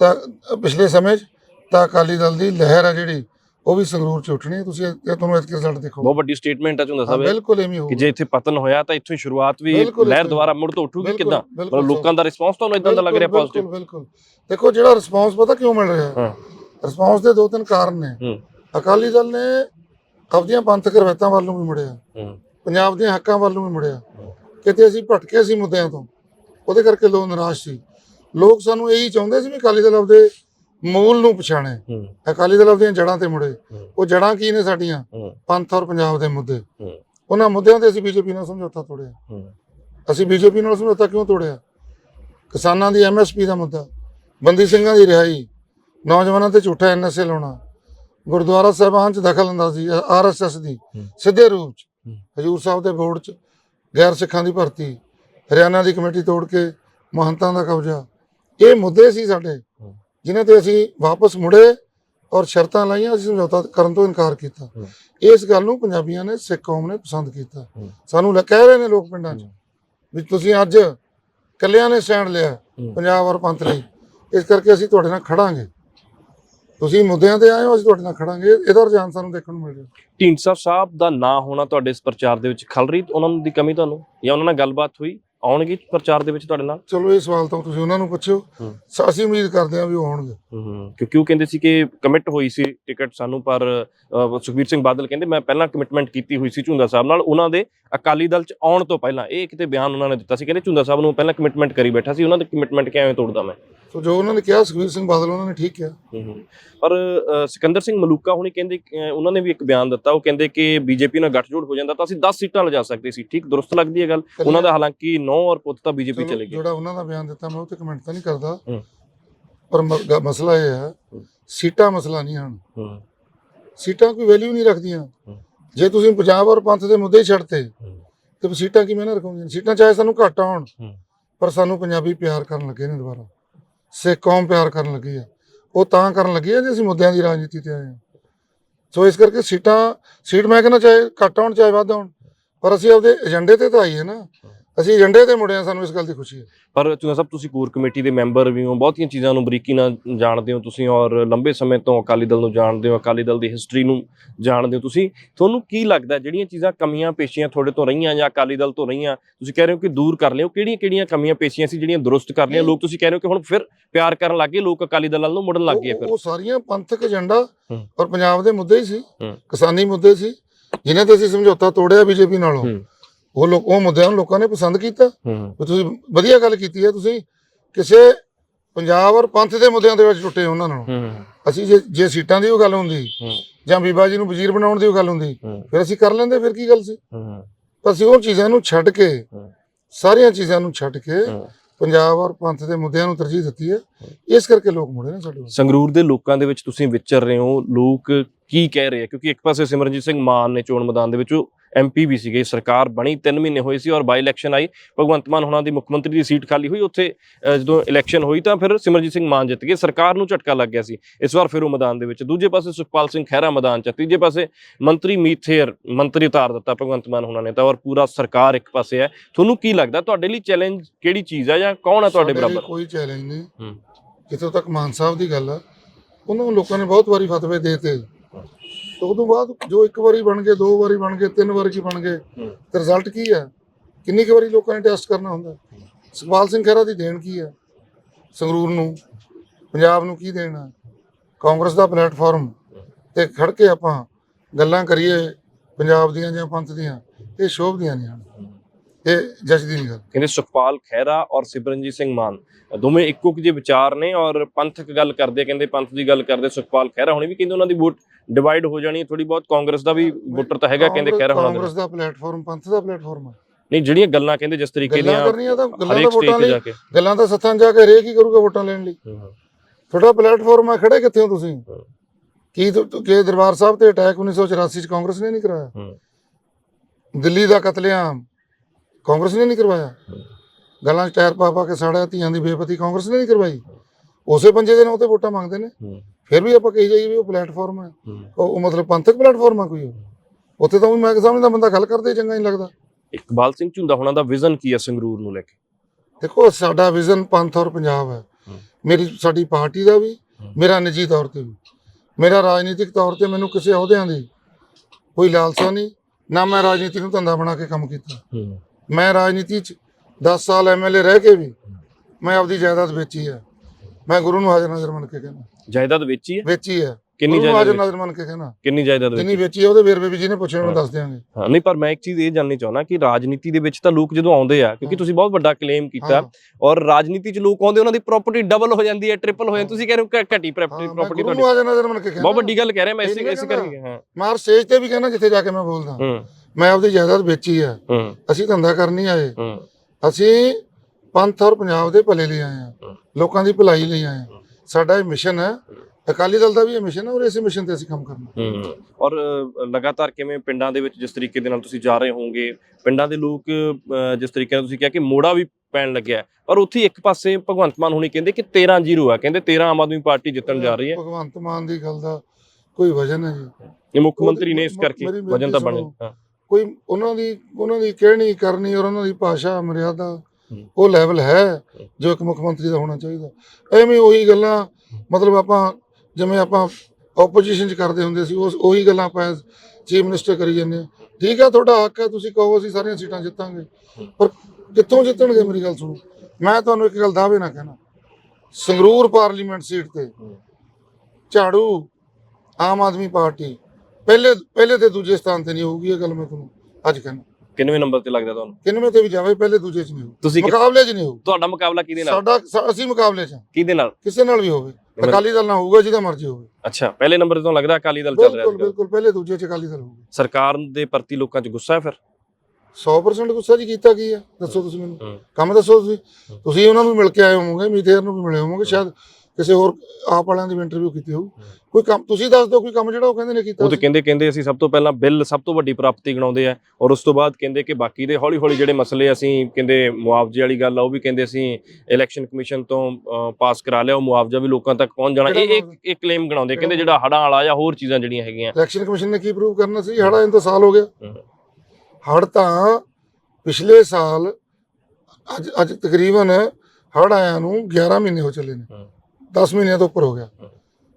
ਤਾਂ ਪਿਛਲੇ ਸਮੇਂ 'ਚ ਤਾਂ ਅਕਾਲੀ ਦਲ ਦੀ ਲਹਿਰ ਹੈ ਜਿਹੜੀ ਉਹ ਵੀ ਸੰਗਰੂਰ 'ਚ ਉੱਠਣੀ। ਤੁਸੀਂ ਇਹ ਤੁਹਾਨੂੰ ਇਸ ਰਿਜ਼ਲਟ ਦੇਖੋ। ਬਹੁਤ ਵੱਡੀ ਸਟੇਟਮੈਂਟ ਝੁੰਦਾ ਹਾਂ, ਸਾਹਿਬ। ਬਿਲਕੁਲ ਐਵੇਂ ਕਿ ਹੋਊਗਾ ਜੇ ਇੱਥੇ ਪਤਨ ਹੋਇਆ ਤਾਂ ਇੱਥੋਂ ਹੀ ਸ਼ੁਰੂਆਤ ਵੀ ਲਹਿਰ। ਦੁਬਾਰਾ ਮੁੜ ਤੋਂ ਉੱਠੂਗੀ ਕਿਦਾਂ? ਮਤਲਬ ਲੋਕਾਂ ਦਾ ਰਿਸਪੌਂਸ ਤੁਹਾਨੂੰ ਇਦਾਂ ਦਾ ਲੱਗ ਰਿਹਾ ਪੋਜ਼ਿਟਿਵ ਬਿਲਕੁਲ ਦੇਖੋ ਜਿਹੜਾ ਰਿਸਪੌਂਸ ਪਤਾ ਕਿਉਂ ਮਿਲ ਰਿਹਾ? ਹਾਂ। ਰਿਸਪੌਂਸ ਦੇ ਦੋ ਤਿੰਨ ਕਾਰਨ ਨੇ। ਅਕਾਲੀ ਦਲ ਨੇ ਆਪਦੀਆਂ ਪੰਥਕ ਰਵਾਇਤਾਂ ਵੱਲ ਨੂੰ ਵੀ ਮੁੜਿਆ। ਪੰਜਾਬ ਦੇ ਹੱਕਾਂ ਵੱਲ ਨੂੰ ਵੀ ਮੁੜਿਆ। ਕਿਤੇ ਅਸੀਂ ਭਟਕੇ ਸੀ ਮੁੱਦਿਆਂ ਤੋਂ ਉਹਦੇ ਕਰਕੇ ਲੋਕ ਨਿਰਾਸ਼ ਸੀ। ਲੋਕ ਸਾਨੂੰ ਇਹੀ ਚਾਹੁੰਦੇ ਸੀ ਵੀ ਅਕਾਲੀ ਦਲ ਆਪਦੇ ਮੂਲ ਨੂੰ ਪਛਾਣੇ। ਅਕਾਲੀ ਦਲ ਆਪਦੀਆਂ ਜੜ੍ਹਾਂ ਤੇ ਮੁੜੇ। ਉਹ ਜੜ੍ਹਾਂ ਕੀ ਨੇ ਸਾਡੀਆਂ? ਪੰਥ ਔਰ ਪੰਜਾਬ ਦੇ ਮੁੱਦੇ। ਉਹਨਾਂ ਮੁੱਦਿਆਂ ਤੇ ਅਸੀਂ ਬੀਜੇਪੀ ਨਾਲ ਸਮਝੌਤਾ ਤੋੜਿਆ। ਅਸੀਂ ਬੀਜੇਪੀ ਨਾਲ ਸਮਝੌਤਾ ਕਿਉਂ ਤੋੜਿਆ? ਕਿਸਾਨਾਂ ਦੀ ਐਮਐਸਪੀ ਦਾ ਮੁੱਦਾ ਬੰਦੀ ਸਿੰਘਾਂ ਦੀ ਰਿਹਾਈ ਨੌਜਵਾਨਾਂ ਤੇ ਝੂਠਾ ਐਨਐਸਏ ਲਾਉਣਾ ਗੁਰਦੁਆਰਾ ਸਾਹਿਬਾਨ ਚ ਦਖਲ ਅੰਦਾਜ਼ੀ ਆਰਐਸਐਸ ਦੀ। ਸਿੱਧੇ ਰੂਪ ਚ। ਹਜੂਰ ਸਾਹਿਬ ਦੇ ਬੋਰਡ ਚ ਗੈਰ ਸਿੱਖਾਂ ਦੀ ਭਰਤੀ ਹਰਿਆਣਾ ਦੀ ਕਮੇਟੀ ਤੋੜ ਕੇ ਮਹੰਤਾਂ ਦਾ ਕਬਜ਼ਾ ਇਹ ਮੁੱਦੇ ਸੀ ਸਾਡੇ। ਜਿਨ੍ਹਾਂ ਤੇ ਅਸੀਂ ਵਾਪਸ ਮੁੜੇ ਔਰ ਸ਼ਰਤਾਂ ਲਾਈਆਂ ਅਸੀਂ ਸਮਝੌਤਾ ਕਰਨ ਤੋਂ ਇਨਕਾਰ ਕੀਤਾ। ਇਸ ਗੱਲ ਨੂੰ ਪੰਜਾਬੀਆਂ ਨੇ ਸਿੱਖ ਕੌਮ ਨੇ ਪਸੰਦ ਕੀਤਾ। ਸਾਨੂੰ ਕਹਿ ਰਹੇ ਨੇ ਲੋਕ ਪਿੰਡਾਂ 'ਚ। ਵੀ ਤੁਸੀਂ ਅੱਜ ਕੱਲਿਆਂ ਨੇ ਸਟੈਂਡ ਲਿਆ। ਪੰਜਾਬ ਔਰ ਪੰਥ ਲਈ ਇਸ ਕਰਕੇ ਅਸੀਂ ਤੁਹਾਡੇ ਨਾਲ ਖੜਾਂਗੇ ਤੁਸੀਂ ਮੁੱਦਿਆਂ ਤੇ ਆਏ ਹੋ, ਅਸੀਂ ਤੁਹਾਡੇ ਨਾਲ ਖੜਾਂਗੇ। ਇਹਦਾ ਰੁਝਾਨ ਸਾਨੂੰ ਦੇਖਣ ਨੂੰ ਮਿਲ ਰਿਹਾ। ਢੀਂਡਸਾ ਸਾਹਿਬ ਦਾ ਨਾਂ ਹੋਣਾ ਤੁਹਾਡੇ ਇਸ ਪ੍ਰਚਾਰ ਦੇ ਵਿੱਚ ਖਲ ਉਹਨਾਂ ਦੀ ਕਮੀ ਤੁਹਾਨੂੰ ਜਾਂ ਉਹਨਾਂ ਨਾਲ ਗੱਲਬਾਤ ਹੋਈ? ਆਉਣਗੇ ਪ੍ਰਚਾਰ ਦੇ ਵਿੱਚ ਤੁਹਾਡੇ ਨਾਲ? ਚਲੋ ਇਹ ਸਵਾਲ ਤਾਂ ਤੁਸੀਂ ਉਹਨਾਂ ਨੂੰ ਪੁੱਛੋ ਹੂੰ। ਸ- ਅਸੀਂ ਉਮੀਦ ਕਰਦੇ ਹਾਂ ਵੀ ਉਹ ਆਉਣਗੇ। ਕਿਉਂਕਿ ਉਹ ਕਹਿੰਦੇ ਸੀ ਕਿ ਕਮਿਟ ਹੋਈ ਸੀ ਟਿਕਟ ਸਾਨੂੰ ਪਰ ਸੁਖਬੀਰ ਸਿੰਘ ਬਾਦਲ ਕਹਿੰਦੇ ਮੈਂ ਪਹਿਲਾਂ ਕਮਿਟਮੈਂਟ ਕੀਤੀ ਹੋਈ ਸੀ ਝੁੰਦਾ ਸਾਹਿਬ ਨਾਲ। ਉਹਨਾਂ ਦੇ ਅਕਾਲੀ ਦਲ ਚ ਆਉਣ ਤੋਂ ਪਹਿਲਾਂ ਇਹ ਕਿਤੇ ਬਿਆਨ ਉਹਨਾਂ ਨੇ ਦਿੱਤਾ ਸੀ। ਕਹਿੰਦੇ ਝੁੰਦਾ ਸਾਹਿਬ ਨੂੰ ਪਹਿਲਾਂ ਕਮਿਟਮੈਂਟ ਕਰੀ ਬੈਠਾ ਸੀ। ਉਹਨਾਂ ਦੇ ਕਮਿਟਮੈਂਟ ਕਿਵੇਂ ਤੋੜਦਾ ਮੈਂ? ਸੋ ਜੋ ਉਹਨਾਂ ਨੇ ਕਿਹਾ ਸੁਖਬੀਰ ਸਿੰਘ ਬਾਦਲ ਉਹਨਾਂ ਨੇ ਠੀਕ ਕਿਹਾ। ਪਰ ਸਿਕੰਦਰ ਸਿੰਘ ਮਲੂਕਾ ਹੁਣੀ ਕਹਿੰਦੇ ਉਹਨਾਂ ਨੇ ਵੀ ਇੱਕ ਬਿਆਨ ਦਿੱਤਾ। ਉਹ ਕਹਿੰਦੇ ਕਿ ਬੀਜੇਪੀ ਨਾਲ ਗੱਠਜੋੜ ਹੋ ਜਾਂਦਾ ਤਾਂ ਅਸੀਂ 10 ਸੀਟਾਂ ਲਿਜਾ ਸਕਦੇ ਸੀ। ਠੀਕ ਦਰੁਸਤ ਲੱਗਦੀ ਹੈ ਗੱਲ। ਉਹਨਾਂ ਦਾ ਹਾਲਾਂਕਿ 9 ਔਰ ਪੁੱਤ ਤਾਂ ਬੀਜੇਪੀ ਚਲੋ, ਗਏ। ਜਿਹੜਾ ਉਹਨਾਂ ਦਾ ਬਿਆਨ ਦਿੱਤਾ ਮੈਂ ਉਹ ਤੇ ਕਮੈਂਟ ਤਾਂ ਨਹੀਂ ਕਰਦਾ। ਪਰ ਮਸਲਾ ਇਹ ਹੈ। ਸੀਟਾਂ ਮਸਲਾ ਨਹੀਂ ਹਨ। ਸੀਟਾਂ ਕੋਈ ਵੈਲਿਊ ਨਹੀਂ ਰੱਖਦੀਆਂ। ਜੇ ਤੁਸੀਂ ਪੰਜਾਬ ਔਰ ਪੰਥ ਦੇ ਮੁੱਦੇ ਛੱਡਤੇ ਤੇ ਸੀਟਾਂ ਕਿਵੇਂ ਨਾ ਰੱਖੋਗੇ ਸੀਟਾਂ ਚਾਹੇ ਸਾਨੂੰ ਘੱਟ ਆਉਣ। ਪਰ ਸਾਨੂੰ ਪੰਜਾਬੀ ਪਿਆਰ ਕਰਨ ਲੱਗੇ ਨੇ ਦੁਬਾਰਾ। ਸਿੱਖ ਕੌਮ ਪਿਆਰ ਕਰਨ ਲੱਗੀ ਹੈ। ਉਹ ਤਾਂ ਕਰਨ ਲੱਗੀ ਹੈ ਜੇ ਅਸੀਂ ਮੁੱਦਿਆਂ ਦੀ ਰਾਜਨੀਤੀ ਤੇ ਆਏ ਹਾਂ। ਸੋ ਇਸ ਕਰਕੇ ਸੀਟਾਂ ਸੀਟ ਮੈਂ ਕਹਿੰਦਾ ਚਾਹੇ ਘੱਟ ਆਉਣ ਚਾਹੇ ਵੱਧ ਆਉਣ ਪਰ ਅਸੀਂ ਆਪਦੇ ਏਜੰਡੇ ਤੇ ਤਾਂ ਆਈਏ ਨਾ। ਅਸੀਂ ਏਜੰਡੇ ਤੇ ਮੁੜੇ ਹਾਂ ਸਾਨੂੰ ਇਸ ਗੱਲ ਦੀ ਖੁਸ਼ੀ ਹੈ ਪਰ ਚੁਣਾ ਸਾਹਿਬ ਤੁਸੀਂ ਕੋਰ ਕਮੇਟੀ ਦੇ ਮੈਂਬਰ ਵੀ ਹੋ ਬਹੁਤੀਆਂ ਚੀਜ਼ਾਂ ਨੂੰ ਬਰੀਕੀ ਨਾਲ ਜਾਣਦੇ ਹੋ ਤੁਸੀਂ ਔਰ ਲੰਬੇ ਸਮੇਂ ਤੋਂ ਅਕਾਲੀ ਦਲ ਨੂੰ ਜਾਣਦੇ ਹੋ ਅਕਾਲੀ ਦਲ ਦੀ ਹਿਸਟਰੀ ਨੂੰ ਜਾਣਦੇ ਹੋ ਤੁਸੀਂ ਤੁਹਾਨੂੰ ਕੀ ਲੱਗਦਾ ਜਿਹੜੀਆਂ ਚੀਜ਼ਾਂ ਕਮੀਆਂ ਪੇਸ਼ੀਆਂ ਤੁਹਾਡੇ ਤੋਂ ਰਹੀਆਂ ਜਾਂ ਅਕਾਲੀ ਦਲ ਤੋਂ ਰਹੀਆਂ ਤੁਸੀਂ ਕਹਿ ਰਹੇ ਹੋ ਕਿ ਦੂਰ ਕਰ ਲਿਓ ਕਿਹੜੀਆਂ ਕਿਹੜੀਆਂ ਕਮੀਆਂ ਪੇਸ਼ੀਆਂ ਸੀ ਜਿਹੜੀਆਂ ਦਰੁਸਤ ਕਰ ਲਈਆਂ ਲੋਕ ਤੁਸੀਂ ਕਹਿ ਰਹੇ ਹੋ ਕਿ ਹੁਣ ਫਿਰ ਪਿਆਰ ਕਰਨ ਲੱਗੇ ਲੋਕ ਅਕਾਲੀ ਦਲ ਵੱਲ ਨੂੰ ਮੁੜਨ ਲੱਗ ਗਏ ਫਿਰ ਉਹ ਸਾਰੀਆਂ ਪੰਥਕ ਏਜੰਡਾ। ਔਰ ਪੰਜਾਬ ਦੇ ਮੁੱਦੇ ਹੀ ਸੀ। ਕਿਸਾਨੀ ਮੁੱਦੇ ਸੀ ਜਿਨ੍ਹਾਂ ਤੇ ਅਸੀਂ ਸਮਝੌਤਾ ਤੋੜਿਆ ਬੀਜੇਪੀ ਨਾਲੋਂ। ਉਹ ਲੋਕ ਉਹ ਮੁੱਦਿਆਂ ਨੂੰ ਲੋਕਾਂ ਨੇ ਪਸੰਦ ਕੀਤਾ। ਹੂੰ। ਵੀ ਤੁਸੀਂ ਵਧੀਆ ਗੱਲ ਕੀਤੀ ਹੈ ਤੁਸੀਂ। ਕਿਸੇ ਪੰਜਾਬ ਔਰ ਪੰਥ ਦੇ ਮੁੱਦਿਆਂ ਦੇ ਵਿੱਚ ਟੁੱਟੇ ਉਹਨਾਂ ਨਾਲੋਂ। ਅਸੀਂ ਜੇ ਜੇ ਸੀਟਾਂ ਦੀ ਉਹ ਗੱਲ ਹੁੰਦੀ ਜਾਂ ਬੀਬਾ ਜੀ ਨੂੰ ਵਜ਼ੀਰ ਬਣਾਉਣ ਦੀ ਉਹ ਗੱਲ ਹੁੰਦੀ ਫਿਰ ਅਸੀਂ ਕਰ ਲੈਂਦੇ ਫਿਰ ਕੀ ਗੱਲ ਸੀ? ਪਰ ਅਸੀਂ ਉਹ ਚੀਜ਼ਾਂ ਨੂੰ ਛੱਡ ਕੇ। ਸਾਰੀਆਂ ਚੀਜ਼ਾਂ ਨੂੰ ਛੱਡ ਕੇ ਪੰਜਾਬ ਔਰ ਪੰਥ ਦੇ ਮੁੱਦਿਆਂ ਨੂੰ ਤਰਜੀਹ ਦਿੱਤੀ ਹੈ। ਇਸ ਕਰਕੇ ਲੋਕ ਮੁੜੇ ਨੇ ਸਾਡੇ ਸੰਗਰੂਰ ਦੇ ਲੋਕਾਂ ਦੇ ਵਿੱਚ ਤੁਸੀਂ ਵਿਚਰ ਰਹੇ ਹੋ। ਲੋਕ ਕੀ ਕਹਿ ਰਹੇ ਆ? ਕਿਉਂਕਿ ਇੱਕ ਪਾਸੇ ਸਿਮਰਨਜੀਤ ਸਿੰਘ ਮਾਨ ਨੇ ਚੋਣ ਮੈਦਾਨ ਦੇ ਵਿੱਚ ਐਮਪੀ ਵੀ ਸੀਗੇ ਸਰਕਾਰ ਬਣੀ 3 ਮਹੀਨੇ ਹੋਏ ਸੀ ਔਰ ਬਾਈ ਇਲੈਕਸ਼ਨ ਆਈ। ਭਗਵੰਤ ਮਾਨ ਹੁਣਾਂ ਦੀ ਮੁੱਖ ਮੰਤਰੀ ਦੀ ਸੀਟ ਖਾਲੀ ਹੋਈ ਉੱਥੇ ਜਦੋਂ ਇਲੈਕਸ਼ਨ ਹੋਈ ਤਾਂ ਫਿਰ ਸਿਮਰਨਜੀਤ ਸਿੰਘ ਮਾਨ ਜਿੱਤ ਗਏ। ਸਰਕਾਰ ਨੂੰ ਝਟਕਾ ਲੱਗ ਗਿਆ ਸੀ। ਇਸ ਵਾਰ ਫਿਰ ਉਹ ਮੈਦਾਨ ਦੇ ਵਿੱਚ। ਦੂਜੇ ਪਾਸੇ ਸੁਖਪਾਲ ਸਿੰਘ ਖਹਿਰਾ ਮੈਦਾਨ ਚ ਤੀਜੇ ਪਾਸੇ ਮੰਤਰੀ ਮੀਥੇਰ ਮੰਤਰੀ ਉਤਾਰ ਦਿੱਤਾ ਭਗਵੰਤ ਮਾਨ ਹੁਣਾਂ ਨੇ ਤਾਂ ਔਰ ਪੂਰਾ ਸਰਕਾਰ ਇੱਕ ਪਾਸੇ ਹੈ। ਤੁਹਾਨੂੰ ਕੀ ਲੱਗਦਾ ਤੁਹਾਡੇ ਲਈ ਚੈਲੰਜ ਕਿਹੜੀ ਚੀਜ਼ ਹੈ ਜਾਂ ਕੌਣ ਹੈ ਤੁਹਾਡੇ ਬਰਾਬਰ? ਕੋਈ ਚੈਲੰਜ ਨਹੀਂ। ਜਿੱਥੋਂ ਤੱਕ ਮਾਨ ਸਾਹਿਬ ਦੀ ਗੱਲ ਆ ਉਹਨਾਂ ਨੂੰ ਲੋਕਾਂ ਨੇ ਬਹੁਤ ਵਾਰੀ ਫਤਵੇ ਦੇਤੇ। ਤੇ ਉਦੋਂ ਬਾਅਦ ਜੋ ਇੱਕ ਵਾਰੀ ਬਣ ਗਏ ਦੋ ਵਾਰੀ ਬਣ ਗਏ ਤਿੰਨ ਵਾਰੀ ਕੀ ਬਣ ਗਏ। ਤੇ ਰਿਜ਼ਲਟ ਕੀ ਹੈ? ਕਿੰਨੀ ਕੁ ਵਾਰੀ ਲੋਕਾਂ ਨੇ ਟੈਸਟ ਕਰਨਾ ਹੁੰਦਾ? ਸੁਖਪਾਲ ਸਿੰਘ ਖਹਿਰਾ ਦੀ ਦੇਣ ਕੀ ਹੈ? ਸੰਗਰੂਰ ਨੂੰ ਪੰਜਾਬ ਨੂੰ ਕੀ ਦੇਣਾ ਕਾਂਗਰਸ ਦਾ ਪਲੇਟਫਾਰਮ ਤੇ ਖੜ ਕੇ ਆਪਾਂ ਗੱਲਾਂ ਕਰੀਏ ਪੰਜਾਬ ਦੀਆਂ ਜਾਂ ਪੰਥ ਦੀਆਂ ਇਹ ਸ਼ੋਭਦੀਆਂ ਨਹੀਂ ਹਨ। ਇਹ ਜੱਜਦੀ ਨਹੀਂ ਗੱਲ ਕਹਿੰਦੇ ਸੁਖਪਾਲ ਖਹਿਰਾ ਔਰ ਸਿਮਰਨਜੀਤ ਸਿੰਘ ਮਾਨ। ਦੋਵੇਂ ਇੱਕੋ ਜਿਹੇ ਵਿਚਾਰ ਨੇ ਔਰ ਪੰਥਕ ਗੱਲ ਕਰਦੇ ਕਹਿੰਦੇ ਪੰਥ ਦੀ ਗੱਲ ਕਰਦੇ ਸੁਖਪਾਲ ਖਹਿਰਾ। ਹੁਣੇ ਵੀ ਕਹਿੰਦੇ ਉਹਨਾਂ ਦੀ ਵੋਟ ਡਿਵਾਈਡ ਹੋ ਜਾਣੀ ਥੋੜੀ ਬਹੁਤ ਕਾਂਗਰਸ ਦਾ ਵੀ ਵੋਟਰ ਤਾਂ ਹੈਗਾ ਕਹਿੰਦੇ ਖਹਿਰਾ ਹੋਣਾ ਕਾਂਗਰਸ ਦਾ ਪਲੇਟਫਾਰਮ ਪੰਥ ਦਾ ਪਲੇਟਫਾਰਮ ਹੈ ਨਹੀਂ ਜਿਹੜੀਆਂ ਗੱਲਾਂ ਕਹਿੰਦੇ ਜਿਸ ਤਰੀਕੇ ਗੱਲਾਂ ਦੀਆਂ ਕਰਨੀਆਂ ਤਾਂ ਗੱਲਾਂ ਤਾਂ ਵੋਟਾਂ ਸਟੇਜ ਤੇ ਲਈ ਗੱਲਾਂ ਤਾਂ ਸੱਥਾਂ ਜਾ ਕੇ ਹਰੇਕ ਹੀ ਕਰੂਗਾ ਵੋਟਾਂ ਲੈਣ ਲਈ। ਤੁਹਾਡਾ ਪਲੇਟਫਾਰਮ ਆ ਖੜੇ ਕਿੱਥੇ ਹੋ ਤੁਸੀਂ। ਕੀ ਕਿ ਦਰਬਾਰ ਸਾਹਿਬ ਤੇ ਅਟੈਕ 1984 ਚ ਕਾਂਗਰਸ ਨੇ ਨਹੀਂ ਕਰਾਇਆ। ਦਿੱਲੀ ਦਾ ਕਤਲੇਆਮ ਕਾਂਗਰਸ ਨੇ ਨਹੀਂ ਕਰਵਾਇਆ। ਗੱਲਾਂ 'ਚ ਟਾਇਰ ਪਾ ਪਾ ਕੇ ਸਾੜਿਆ ਧੀਆਂ ਦੀ ਬੇਪਤੀ ਕਾਂਗਰਸ ਨੇ ਨਹੀਂ ਕਰਵਾਈ। ਉਸੇ ਪੰਜੇ ਦੇ ਨਾਂ ਤੇ ਵੋਟਾਂ ਮੰਗਦੇ ਨੇ। ਫਿਰ ਵੀ ਆਪਾਂ ਕਹੀ ਜਾਈਏ ਵੀ ਉਹ ਪਲੇਟਫਾਰਮ ਹੈ। ਉਹ ਮਤਲਬ ਪੰਥਕ ਪਲੇਟਫਾਰਮ ਹੈ ਕੋਈ। ਉੱਥੇ ਤਾਂ ਮੈਂ ਸਮਝਦਾ ਬੰਦਾ ਗੱਲ ਕਰਦੇ ਚੰਗਾ ਨਹੀਂ ਲੱਗਦਾ। ਇਕਬਾਲ ਸਿੰਘ ਝੁੰਦਾ ਹੁਣਾਂ ਦਾ ਵਿਜ਼ਨ ਕੀ ਹੈ ਸੰਗਰੂਰ ਨੂੰ ਲੈ ਕੇ? ਦੇਖੋ ਸਾਡਾ ਵਿਜ਼ਨ ਪੰਥ ਔਰ ਪੰਜਾਬ ਹੈ। ਮੇਰੀ ਸਾਡੀ ਪਾਰਟੀ ਦਾ ਵੀ। ਮੇਰਾ ਨਿੱਜੀ ਤੌਰ ਤੇ ਵੀ। ਮੇਰਾ ਰਾਜਨੀਤਿਕ ਤੌਰ ਤੇ ਮੈਨੂੰ ਕਿਸੇ ਅਹੁਦਿਆਂ ਦੀ ਕੋਈ ਲਾਲਸਾ ਨਹੀਂ। ਨਾ ਮੈਂ ਰਾਜਨੀਤੀ ਨੂੰ ਧੰਦਾ ਬਣਾ ਕੇ ਕੰਮ ਕੀਤਾ। ਮੈਂ ਰਾਜਨੀਤੀ 'ਚ 10 ਸਾਲ ਐਮਐਲਏ ਰਹਿ ਕੇ ਵੀ ਮੈਂ ਆਪਦੀ ਜਾਇਦਾਦ ਵੇਚੀ ਹੈ। ਮੈਂ ਗੁਰੂ ਨੂੰ ਹਾਜ਼ਰ ਨਾਜ਼ਰ ਮੰਨ ਕੇ ਕਹਿੰਦਾ। ਜਾਇਦਾਦ ਵੇਚੀ ਹੈ? ਵੇਚੀ ਹੈ। ਕਿੰਨੀ ਗੁਰੂ ਨੂੰ ਹਾਜ਼ਰ ਜਾਇਦਾਦ ਨਾਜ਼ਰ ਮੰਨ ਕੇ ਕਹਿੰਦਾ। ਕਿੰਨੀ ਜਾਇਦਾਦ ਜਿੰਨੀ ਵੇਚੀ? ਵੇਚੀ ਹੈ ਉਹਦੇ ਵੇਰਵੇ ਵੀ ਜਿਹਨੇ ਪੁੱਛਣੇ ਨੂੰ ਦੱਸ ਦਿਆਂਗੇ। ਹਾਂ ਨਹੀਂ ਪਰ ਮੈਂ ਇੱਕ ਚੀਜ਼ ਇਹ ਜਾਣਨੀ ਚਾਹੁੰਦਾ ਕਿ ਰਾਜਨੀਤੀ ਦੇ ਵਿੱਚ ਤਾਂ ਲੋਕ ਜਦੋਂ ਆਉਂਦੇ ਆ ਕਿਉਂਕਿ। ਤੁਸੀਂ ਬਹੁਤ ਵੱਡਾ ਕਲੇਮ ਕੀਤਾ ਹਾਂ, ਔਰ ਰਾਜਨੀਤੀ 'ਚ ਲੋਕ ਆਉਂਦੇ ਉਹਨਾਂ ਦੀ ਪ੍ਰਾਪਰਟੀ ਡਬਲ ਹੋ ਜਾਂਦੀ ਹੈ ਟ੍ਰਿਪਲ ਹੋ ਜਾਂਦੀ ਤੁਸੀਂ ਕਹਿ ਰਹੇ ਹੋ ਘ- ਘਟੀ ਹਾਂ, ਪ੍ਰਾਪਰਟੀ ਮੈਂ ਪ੍ਰਾਪਰਟੀ ਗੁਰੂ ਤੁਹਾਡੀ। ਨੂੰ ਹਾਜ਼ਰ ਨਾਜ਼ਰ ਮੰਨ ਕੇ ਕਹਿੰਦਾ। ਬਹੁਤ ਵੱਡੀ ਗੱਲ ਕਹਿ ਰਿਹਾ ਮੈਂ ਇਸੇ ਇਸੇ। ਕਰਕੇ ਹਾਂ। ਮਾਰ ਸਟੇਜ ਤੇ ਵੀ ਕਹਿੰਦਾ ਜਿੱਥੇ ਜਾ ਕੇ ਮੈਂ ਬੋਲਦਾ। ਹੂੰ। ਮੈਂ ਆਪਦੀ ਜਾਇਦਾਦ ਵੇਚੀ ਹੂੰ। ਅਸੀਂ ਧੰਦਾ ਕਰਨੀ ਆਏ। ਹੂੰ। ਅਸੀਂ ਪੰਥ ਔਰ ਪੰਜਾਬ ਦੇ ਭਲੇ ਲਈ ਆਏ ਹਮ। ਲੋਕਾਂ ਦੀ ਭਲਾਈ ਲਈ ਆਏ ਸਾਡਾ ਇਹ ਮਿਸ਼ਨ ਹੈ ਅਕਾਲੀ ਦਲ ਦਾ ਵੀ ਇਹ ਮਿਸ਼ਨ ਹੈ ਔਰ ਇਸੇ ਮਿਸ਼ਨ ਤੇ ਅਸੀਂ ਕੰਮ ਕਰਨਾ। ਹੂੰ ਔਰ ਅ, ਲਗਾਤਾਰ ਕਿਵੇਂ ਪਿੰਡਾਂ ਦੇ ਵਿੱਚ ਜਿਸ ਤਰੀਕੇ ਦੇ ਨਾਲ ਤੁਸੀਂ ਜਾ ਰਹੇ ਹੋਵੋਗੇ? ਪਿੰਡਾਂ ਦੇ ਲੋਕ ਅ, ਜਿਸ ਤਰੀਕੇ ਨਾਲ ਤੁਸੀਂ ਕਿਹਾ ਕਿ ਮੋੜਾ ਵੀ ਪੈਣ ਲੱਗਿਆ ਹੈ, ਪਰ ਉੱਥੇ ਇੱਕ ਪਾਸੇ ਭਗਵੰਤ ਮਾਨ ਹੁਣੀ ਕਹਿੰਦੇ ਕਿ 13 ਜ਼ੀਰੋ ਆ। ਕਹਿੰਦੇ 13 ਆਮ ਆਦਮੀ ਪਾਰਟੀ ਜਿੱਤਣ ਜਾ ਰਹੀ ਹੈ। ਭਗਵੰਤ ਮਾਨ ਦੀ ਗੱਲ ਦਾ ਕੋਈ ਵਜਨ ਹੈ ਜੀ। ਇਹ ਮੁੱਖ ਮੰਤਰੀ ਨੇ ਇਸ ਕਰਕੇ ਮੇਰੀ ਵਜਨ ਤਾਂ ਬਣ। ਹਾਂ। ਕੋਈ ਉਹਨਾਂ ਦੀ ਉਹਨਾਂ ਦੀ ਕਹਿਣੀ ਕਰਨੀ ਔਰ ਉਹਨਾਂ ਦੀ ਭਾਸ਼ਾ ਮਰਿਆਦਾ ਉਹ ਲੈਵਲ ਹੈ ਜੋ ਇੱਕ ਮੁੱਖ ਮੰਤਰੀ ਦਾ ਹੋਣਾ ਚਾਹੀਦਾ। ਐਵੇਂ ਉਹੀ ਗੱਲਾਂ, ਮਤਲਬ ਆਪਾਂ ਜਿਵੇਂ ਆਪਾਂ ਆਪੋਜੀਸ਼ਨ ਚ ਕਰਦੇ ਹੁੰਦੇ ਸੀ, ਉਸ ਉਹੀ ਗੱਲਾਂ ਆਪਾਂ ਚੀਫ ਮਿਨਿਸਟਰ ਕਰੀ ਜਾਂਦੇ ਹਾਂ। ਠੀਕ ਆ, ਤੁਹਾਡਾ ਹੱਕ ਹੈ, ਤੁਸੀਂ ਕਹੋ, ਅਸੀਂ ਸਾਰੀਆਂ ਸੀਟਾਂ ਜਿੱਤਾਂਗੇ। ਪਰ ਕਿੱਥੋਂ ਜਿੱਤਣਗੇ ਮੇਰੀ ਗੱਲ ਸੁਣੋ। ਮੈਂ ਤੁਹਾਨੂੰ ਇੱਕ ਗੱਲ ਦਾਅਵੇ ਨਾ ਕਹਿਣਾ। ਸੰਗਰੂਰ ਪਾਰਲੀਮੈਂਟ ਸੀਟ ਤੇ ਝਾੜੂ ਆਮ ਆਦਮੀ ਪਾਰਟੀ ਪਹਿਲੇ ਪਹਿਲੇ ਤੇ ਦੂਜੇ ਸਥਾਨ ਤੇ ਨਹੀਂ ਹੋਊਗੀ ਇਹ ਗੱਲ ਮੈਂ ਤੁਹਾਨੂੰ ਅੱਜ ਕਹਿੰਦਾ। ਕਿੰਨਵੇਂ ਨੰਬਰ ਤੇ ਲੱਗਦਾ ਤੁਹਾਨੂੰ? ਕਿੰਨਵੇਂ ਤੇ ਵੀ ਜਾਵੇ ਪਹਿਲੇ ਦੂਜੇ ਚ ਨਹੀਂ ਹੋਊ। ਤੁਸੀਂ ਕਿ- ਮੁਕਾਬਲੇ 'ਚ ਨਹੀਂ ਹੋਊ। ਤੁਹਾਡਾ ਮੁਕਾਬਲਾ ਕਿਹਦੇ ਨਾਲ? ਸਾਡਾ ਸਾ- ਅਸੀਂ ਮੁਕਾਬਲੇ 'ਚ ਹਾਂ। ਕਿਹਦੇ ਨਾਲ? ਕਿਸੇ ਨਾਲ ਵੀ ਹੋਵੇ। ਅਕਾਲੀ ਦਲ ਨਾਲ ਹੋਊਗਾ ਜਿਹਦਾ ਮਰਜ਼ੀ ਹੋਵੇ। ਅੱਛਾ ਪਹਿਲੇ ਨੰਬਰ ਤੇ ਤੁਹਾਨੂੰ ਲੱਗਦਾ ਅਕਾਲੀ ਦਲ ਚੱਲ ਰਿਹਾ ਬਿਲਕੁਲ। ਬਿਲਕੁਲ ਪਹਿਲੇ ਦੂਜੇ 'ਚ ਅਕਾਲੀ ਦਲ ਹੋਊਗਾ। ਸਰਕਾਰ ਦੇ ਪ੍ਰਤੀ ਲੋਕਾਂ 'ਚ ਗੁੱਸਾ ਹੈ ਫਿਰ? 100% ਗੁੱਸਾ ਜੀ ਕੀਤਾ ਕੀ ਹੈ? ਦੱਸੋ ਤੁਸੀਂ ਮੈਨੂੰ। ਹੂੰ। ਕੰਮ ਦੱਸੋ ਤੁਸੀਂ। ਤੁਸੀਂ ਉਹਨਾਂ ਨੂੰ ਮਿਲ ਕੇ ਆਏ ਹੋਵੋਗੇ ਮੀਥੇਰ ਨੂੰ ਵੀ ਮਿਲੇ ਹੋਵੋਗੇ ਸ਼ਾਇਦ ਕਿਸੇ ਹੋਰ ਆਪ ਵਾਲਿਆਂ ਦੀ ਇੰਟਰਵਿਊ ਕੀਤੀ ਹੋਊ। ਕੋਈ ਕੰਮ ਤੁਸੀਂ ਦੱਸ ਦਿਓ ਕੋਈ ਕੰਮ ਜਿਹੜਾ ਉਹ ਕਹਿੰਦੇ ਨੇ ਕੀਤਾ ਉਹ ਤੇ। ਕਹਿੰਦੇ ਕਹਿੰਦੇ ਅਸੀਂ ਸਭ ਤੋਂ ਪਹਿਲਾਂ ਬਿੱਲ ਸਭ ਤੋਂ ਵੱਡੀ ਪ੍ਰਾਪਤੀ ਗਣਾਉਂਦੇ ਆ ਔਰ ਉਸ ਤੋਂ ਬਾਅਦ ਕਹਿੰਦੇ ਕਿ ਬਾਕੀ ਦੇ ਹੌਲੀ ਹੌਲੀ ਜਿਹੜੇ ਮਸਲੇ ਅਸੀਂ ਕਹਿੰਦੇ ਮੁਆਵਜ਼ੇ ਵਾਲੀ ਗੱਲ ਆ ਉਹ ਵੀ ਕਹਿੰਦੇ ਅਸੀਂ ਇਲੈਕਸ਼ਨ ਕਮਿਸ਼ਨ ਤੋਂ ਪਾਸ ਕਰਾ ਲਿਆ ਉਹ ਮੁਆਵਜ਼ਾ ਵੀ ਲੋਕਾਂ ਤੱਕ ਪਹੁੰਚ ਜਾਣਾ। ਇਹ ਇੱਕ ਇੱਕ ਕਲੇਮ ਗਣਾਉਂਦੇ ਕਹਿੰਦੇ ਜਿਹੜਾ ਹੜਾਂ ਵਾਲਾ ਜਾਂ ਹੋਰ ਚੀਜ਼ਾਂ ਜਿਹੜੀਆਂ ਹੈਗੀਆਂ। ਇਲੈਕਸ਼ਨ ਕਮਿਸ਼ਨ ਨੇ ਕੀ ਪ੍ਰੂਵ ਕਰਨਾ ਸੀ? ਹੜਾ ਇਹਨਾਂ ਸਾਲ ਹੋ ਗਿਆ। ਹੜ ਤਾਂ ਪਿਛਲੇ ਸਾਲ ਅੱਜ ਅੱਜ ਤਕਰੀਬਨ ਹੜ ਆਇਆਂ ਨੂੰ 11 ਮਹੀਨੇ ਹੋ ਚੱਲੇ ਨੇ। 10 ਮਹੀਨਿਆਂ ਤੋਂ ਉੱਪਰ ਹੋ ਗਿਆ।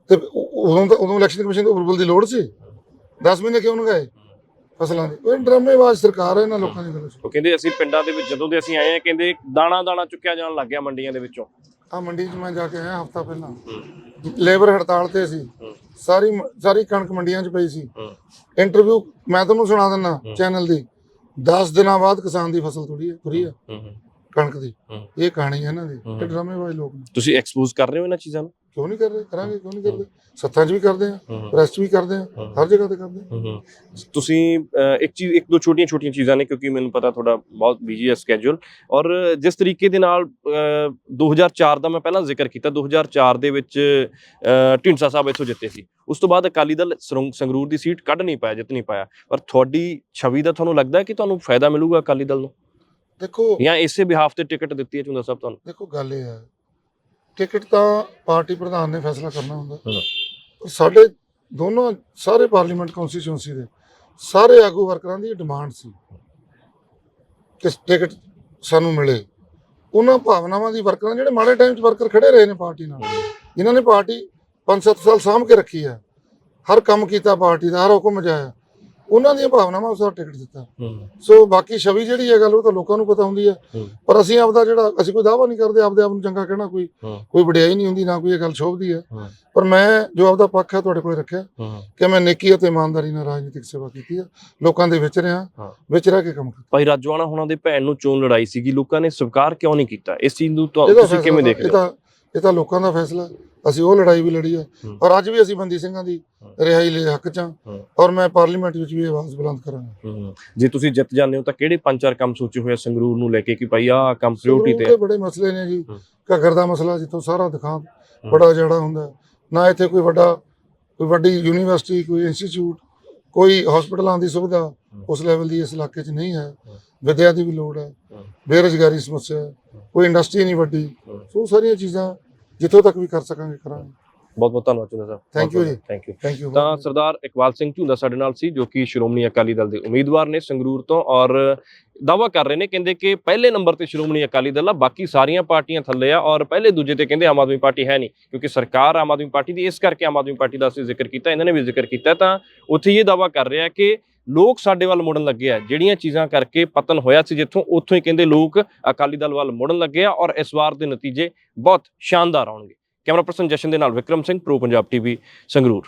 ਤੇ ਉਦੋਂ ਤਾਂ ਉਦੋਂ ਇਲੈਕਸ਼ਨ ਕਮਿਸ਼ਨ ਤੋਂ ਅਪਰੂਵਲ ਦੀ ਲੋੜ ਸੀ 10 ਮਹੀਨੇ ਕਿਉਂ ਨਾ ਗਏ ਫਸਲਾਂ ਦੇ ਉਹ ਡਰਾਮੇਬਾਜ਼ ਸਰਕਾਰ ਹੈ ਇਹਨਾਂ ਲੋਕਾਂ ਦੀ ਗੱਲ ਉਹ ਕਹਿੰਦੇ ਅਸੀਂ ਪਿੰਡਾਂ ਦੇ ਵਿੱਚ ਜਦੋਂ ਦੇ ਅਸੀਂ ਆਏ ਆ ਕਹਿੰਦੇ ਦਾਣਾ ਦਾਣਾ ਚੁੱਕਿਆ ਜਾਣ ਲੱਗ ਗਿਆ ਮੰਡੀਆਂ ਦੇ ਵਿੱਚੋਂ ਆ ਮੰਡੀ 'ਚ ਮੈਂ ਜਾ ਕੇ ਆਇਆ ਹਫਤਾ ਪਹਿਲਾਂ ਲੇਬਰ ਹੜਤਾਲ ਤੇ ਸੀ। ਸਾਰੀ ਸਾਰੀ ਕਣਕ ਮੰਡੀਆਂ 'ਚ ਪਈ ਸੀ। ਇੰਟਰਵਿਊ ਮੈਂ ਤੁਹਾਨੂੰ ਸੁਣਾ ਦਿੰਦਾ। ਚੈਨਲ ਦੀ 10 ਦਿਨਾਂ ਬਾਅਦ ਕਿਸਾਨ ਦੀ ਫਸਲ ਤੁਰੀ ਹੈ ਤੁਰੀ ਹੈ ਕਣਕ ਦੀ। ਹੂੰ। ਇਹ ਕਹਾਣੀ ਹੈ ਇਹਨਾਂ ਦੀ। ਹੂੰ। ਇਹ ਡਰਾਮੇਬਾਜ਼ ਲੋਕ ਨੇ। ਤੁਸੀਂ ਐਕਸਪੋਜ਼ ਕਰ ਰਹੇ ਹੋ ਇਹਨਾਂ ਚੀਜ਼ਾਂ ਨੂੰ? ਕਿਉਂ ਨਹੀਂ ਕਰ ਰਹੇ? ਕਰਾਂਗੇ ਕਿਉਂ ਨਹੀਂ ਕਰਦੇ? ਸੱਥਾਂ 'ਚ ਵੀ ਕਰਦੇ ਆ। ਪ੍ਰੈਸ 'ਚ ਵੀ ਕਰਦੇ ਆ। ਹਰ ਜਗ੍ਹਾ ਤੇ ਕਰਦੇ ਆ। ਹਮ ਤੁਸੀਂ ਇੱਕ ਚੀਜ਼ ਇੱਕ ਦੋ ਛੋਟੀਆਂ ਛੋਟੀਆਂ ਚੀਜ਼ਾਂ ਨੇ ਕਿਉਂਕਿ ਮੈਨੂੰ ਪਤਾ ਤੁਹਾਡਾ ਬਹੁਤ ਬਿਜ਼ੀ ਹੈ ਸਕੇਜੂਲ ਔਰ ਜਿਸ ਤਰੀਕੇ ਦੇ ਨਾਲ ਅਹ, 2004 ਦਾ ਮੈਂ ਪਹਿਲਾਂ ਜ਼ਿਕਰ ਕੀਤਾ 2004 ਦੇ ਵਿੱਚ ਅਹ, ਢੀਂਡਸਾ ਸਾਹਿਬ ਇੱਥੋਂ ਜਿੱਤੇ ਸੀ। ਉਸ ਤੋਂ ਬਾਅਦ ਅਕਾਲੀ ਦਲ ਸਰੰਗ- ਸੰਗਰੂਰ ਦੀ ਸੀਟ ਕੱਢ ਨਹੀਂ ਪਾਇਆ ਜਿੱਤ ਨਹੀਂ ਪਾਇਆ। ਪਰ ਤੁਹਾਡੀ ਛਵੀ ਦਾ ਤੁਹਾਨੂੰ ਲੱਗਦਾ ਹੈ ਕਿ ਤੁਹਾਨੂੰ ਫਾਇਦਾ ਮਿਲੂਗਾ ਅਕਾਲੀ ਦਲ ਨੂੰ? ਦੇਖੋ ਜਾਂ ਇਸੇ ਬਿਹਾਫ ਤੇ ਟਿਕਟ ਦਿੱਤੀ ਹੈ ਚੁੰਦਾ ਸਾਹਿਬ ਤੁਹਾਨੂੰ? ਦੇਖੋ ਗੱਲ ਇਹ ਹੈ। ਟਿਕਟ ਤਾਂ ਪਾਰਟੀ ਪ੍ਰਧਾਨ ਨੇ ਫੈਸਲਾ ਕਰਨਾ ਹੁੰਦਾ। ਪਰ ਸਾਡੇ ਦੋਨੋਂ ਸਾਰੇ ਪਾਰਲੀਮੈਂਟ ਕੌਂਸਟੀਚੁਐਂਸੀ ਦੇ ਸਾਰੇ ਆਗੂ ਵਰਕਰਾਂ ਦੀ ਡਿਮਾਂਡ ਸੀ ਕਿ ਟਿਕਟ ਸਾਨੂੰ ਮਿਲੇ। ਉਹਨਾਂ ਭਾਵਨਾਵਾਂ ਦੀ ਵਰਕਰਾਂ ਜਿਹੜੇ ਮਾੜੇ ਟਾਈਮ 'ਚ ਵਰਕਰ ਖੜੇ ਰਹੇ ਨੇ ਪਾਰਟੀ ਨਾਲ ਜਿਨ੍ਹਾਂ ਨੇ ਪਾਰਟੀ 5-7 ਸਾਲ ਸਾਂਭ ਕੇ ਰੱਖੀ ਹੈ। ਹਰ ਕੰਮ ਕੀਤਾ ਪਾਰਟੀ ਦਾ ਹਰ ਹੁਕਮ ਜਾਇਆ। ਉਹਨਾਂ ਦੀਆਂ ਭਾਵਨਾਵਾਂ ਅਨੁਸਾਰ ਟਿਕਟ ਦਿੱਤਾ। ਸੋ ਬਾਕੀ ਛਵੀ ਜਿਹੜੀ ਹੈ ਗੱਲ ਉਹ ਤਾਂ ਲੋਕਾਂ ਨੂੰ ਪਤਾ ਹੁੰਦੀ ਹੈ। ਪਰ ਅਸੀਂ ਆਪਦਾ ਜਿਹੜਾ ਅਸੀਂ ਕੋਈ ਦਾਅਵਾ ਨਹੀਂ ਕਰਦੇ ਆਪਦੇ ਆਪ ਨੂੰ ਚੰਗਾ ਕਹਿਣਾ ਕੋਈ। ਕੋਈ ਵਡਿਆਈ ਨਹੀਂ ਹੁੰਦੀ ਨਾ ਕੋਈ ਇਹ ਗੱਲ ਸ਼ੋਭਦੀ ਹੈ। ਪਰ ਮੈਂ ਜੋ ਆਪਦਾ ਪੱਖ ਹੈ ਤੁਹਾਡੇ ਕੋਲੇ ਰੱਖਿਆ ਕਿ ਮੈਂ ਨੇਕੀ ਅਤੇ ਇਮਾਨਦਾਰੀ ਨਾਲ ਰਾਜਨੀਤਿਕ ਸੇਵਾ ਕੀਤੀ ਹੈ। ਲੋਕਾਂ ਦੇ ਵਿੱਚ ਰਿਹਾ। ਵਿੱਚ ਰਹਿ ਕੇ ਕੰਮ ਕੀਤਾ। ਭਾਈ ਰਾਜਵਾਨਾ ਹੁਣਾਂ ਦੇ ਭੈਣ ਨੂੰ ਚੋਣ ਲੜਾਈ ਸੀਗੀ। ਲੋਕਾਂ ਨੇ ਸਵੀਕਾਰ ਕਿਉਂ ਨਹੀਂ ਕੀਤਾ? ਇਸ ਚੀਜ਼ ਨੂੰ ਤੁਸੀਂ ਕਿਵੇਂ ਦੇਖਦੇ ਹੋ? ਇਹ ਤਾਂ ਲੋਕਾਂ ਦਾ ਫੈਸਲਾ। ਅਸੀਂ ਉਹ ਲੜਾਈ ਵੀ ਲੜੀ ਹੈ ਹੂੰ। ਔਰ ਅੱਜ ਵੀ ਅਸੀਂ ਬੰਦੀ ਸਿੰਘਾਂ ਦੀ। ਰਿਹਾਈ ਲਈ ਹੱਕ ਚ ਹਾਂ। ਔਰ ਮੈਂ ਪਾਰਲੀਮੈਂਟ ਵਿੱਚ ਵੀ ਆਵਾਜ਼ ਬੁਲੰਦ ਕਰਾਂਗਾ। ਜੇ ਤੁਸੀਂ ਜਿੱਤ ਜਾਂਦੇ ਹੋ ਤਾਂ ਕਿਹੜੇ ਪੰਜ ਚਾਰ ਕੰਮ ਸੋਚੇ ਹੋਏ ਆ ਸੰਗਰੂਰ ਨੂੰ ਲੈ ਕੇ ਕਿ ਭਾਈ ਆਹ ਕੰਮ ਪ੍ਰਾਇੋਰਟੀ ਤੇ ਬੜੇ ਮਸਲੇ ਨੇ ਜੀ। ਘੱਗਰ ਦਾ ਮਸਲਾ ਜਿੱਥੋਂ ਸਾਰਾ ਦਿਖਾਂ ਬੜਾ ਜਿਹੜਾ ਹੁੰਦਾ। ਨਾ ਇੱਥੇ ਕੋਈ ਵੱਡਾ ਕੋਈ ਵੱਡੀ ਯੂਨੀਵਰਸਿਟੀ ਕੋਈ ਇੰਸਟੀਚਿਊਟ ਕੋਈ ਹਸਪੀਟਲਾਂ ਦੀ ਸੁਵਿਧਾ ਉਸ ਲੈਵਲ ਦੀ ਇਸ ਇਲਾਕੇ 'ਚ ਨਹੀਂ ਹੈ ਵਿਦਿਆ ਦੀ ਵੀ ਲੋੜ ਹੈ। ਬੇਰੁਜ਼ਗਾਰੀ ਸਮੱਸਿਆ ਕੋਈ ਇੰਡਸਟਰੀ ਨਹੀਂ ਵੱਡੀ। ਸੋ ਸਾਰੀਆਂ ਚੀਜ਼ਾਂ ਜਿੱਥੋਂ ਤੱਕ ਵੀ ਕਰ ਸਕਾਂਗੇ ਕਰਾਂਗੇ। ਬਹੁਤ ਬਹੁਤ ਧੰਨਵਾਦ ਚੁੰਦਾ ਸਾਹਿਬ। Thank you ਜੀ। ਥੈਂਕ ਯੂ ਥੈਂਕ ਯੂ ਤਾਂ ਸਰਦਾਰ ਇਕਬਾਲ ਸਿੰਘ ਝੁੰਦਾ ਸਾਡੇ ਨਾਲ ਸੀ ਜੋ ਕਿ ਸ਼੍ਰੋਮਣੀ ਅਕਾਲੀ ਦਲ ਦੇ ਉਮੀਦਵਾਰ ਨੇ ਸੰਗਰੂਰ ਤੋਂ ਔਰ ਦਾਵਾ ਕਰ ਰਹੇ ਨੇ ਕਹਿੰਦੇ ਕਿ ਪਹਿਲੇ ਨੰਬਰ ਤੇ ਸ਼੍ਰੋਮਣੀ ਅਕਾਲੀ ਦਲ ਆ ਬਾਕੀ ਸਾਰੀਆਂ ਪਾਰਟੀਆਂ ਥੱਲੇ ਆ ਔਰ ਪਹਿਲੇ ਦੂਜੇ ਤੇ ਕਹਿੰਦੇ ਆਮ ਆਦਮੀ ਪਾਰਟੀ ਹੈ ਨਹੀਂ ਕਿਉਂਕਿ ਸਰਕਾਰ ਆਮ ਆਦਮੀ ਪਾਰਟੀ ਦੀ ਇਸ ਕਰਕੇ ਆਮ ਆਦਮੀ ਪਾਰਟੀ ਦਾ ਅਸੀਂ ਜ਼ਿਕਰ ਕੀਤਾ ਇਹਨਾਂ ਨੇ ਵੀ ਜ਼ਿਕਰ ਕੀਤਾ ਤਾਂ ਉੱਥੇ ਇਹ ਦਾਵਾ ਕਰ ਰਿਹਾ ਕਿ ਲੋਕ ਸਾਡੇ ਵੱਲ ਮੁੜਨ ਲੱਗੇ ਆ। ਜਿਹੜੀਆਂ ਚੀਜ਼ਾਂ ਕਰਕੇ ਪਤਨ ਹੋਇਆ ਸੀ ਜਿੱਥੋਂ, ਉੱਥੋਂ ਹੀ ਕਹਿੰਦੇ ਲੋਕ ਅਕਾਲੀ ਦਲ ਵੱਲ ਮੁੜਨ ਲੱਗੇ ਆ ਔਰ ਇਸ ਵਾਰ ਦੇ ਨਤੀਜੇ ਬਹੁਤ ਸ਼ਾਨਦਾਰ ਆਉਣਗੇ। ਕੈਮਰਾ ਪਰਸਨ ਜਸ਼ਨ ਦੇ ਨਾਲ ਵਿਕਰਮ ਸਿੰਘ, ਪ੍ਰੋ ਪੰਜਾਬ ਟੀਵੀ, ਸੰਗਰੂਰ।